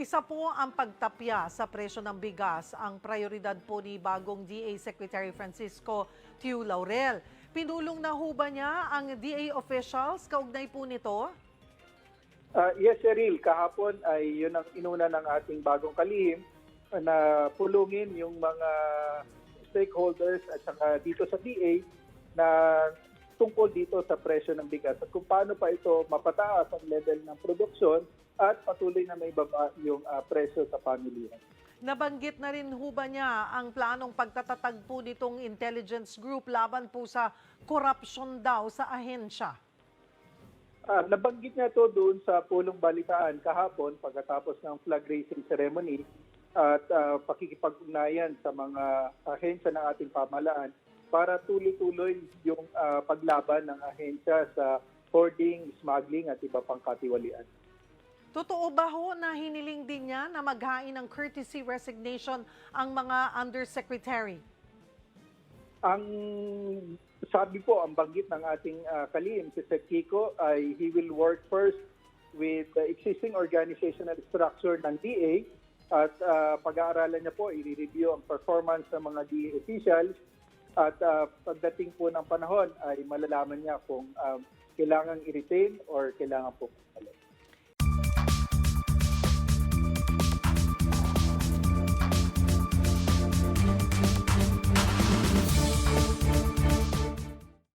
Isa po ang pagtapya sa presyo ng bigas ang prioridad po ni bagong DA Secretary Francisco Tiu Laurel. Pinulong na ho niya ang DA officials kaugnay po nito? Ah, yes, Cheryl. Kahapon ay yun ang inuna ng ating bagong kalihim ah, na pulungin yung mga stakeholders at saka dito sa DA na tungkol dito sa presyo ng bigas at kung paano pa ito mapataas ang level ng produksyon at patuloy na may baba yung ah, presyo sa pamilya. Nabanggit na rin ho ba niya ang planong pagtatatag po nitong intelligence group laban po sa korupsyon daw sa ahensya? Ah, nabanggit niya to doon sa pulong balitaan kahapon pagkatapos ng flag raising ceremony at ah, pakikipag-ugnayan sa mga ahensya ng ating pamahalaan para tuloy-tuloy yung ah, paglaban ng ahensya sa hoarding, smuggling at iba pang katiwalian. Totoo ba ho na hiniling din niya na maghain ng courtesy resignation ang mga undersecretary? Ang sabi po, ang banggit ng ating ah, kalihim, si Sir Kiko, ay he will work first with the existing organizational structure ng DA at ah, pag-aaralan niya po, i-review ang performance ng mga DA officials at ah, pagdating po ng panahon ay malalaman niya kung um, kailangan i-retain or kailangan po pagpalit.